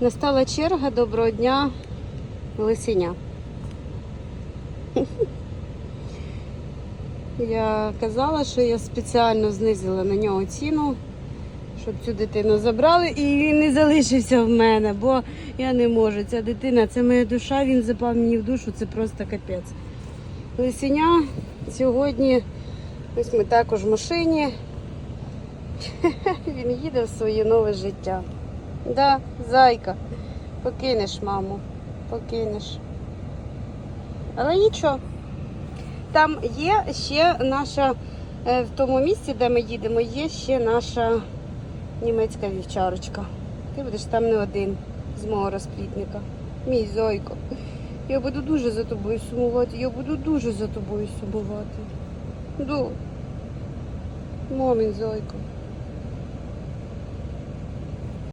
Настала черга доброго дня лисеня. Я казала, що я спеціально знизила на нього ціну, щоб цю дитину забрали, і він не залишився в мене, бо я не можу. Ця дитина це моя душа, він запав мені в душу, це просто капець. Лисеня сьогодні, ось ми також в машині. Він їде в своє нове життя. Да, зайка, покинеш маму, покинеш. Але нічого. Там є ще наша, е, в тому місці, де ми їдемо, є ще наша німецька вівчарочка. Ти будеш там не один з мого розплідника. Мій зойко. Я буду дуже за тобою сумувати. Я буду дуже за тобою сумувати. Ду. Мамін зойко.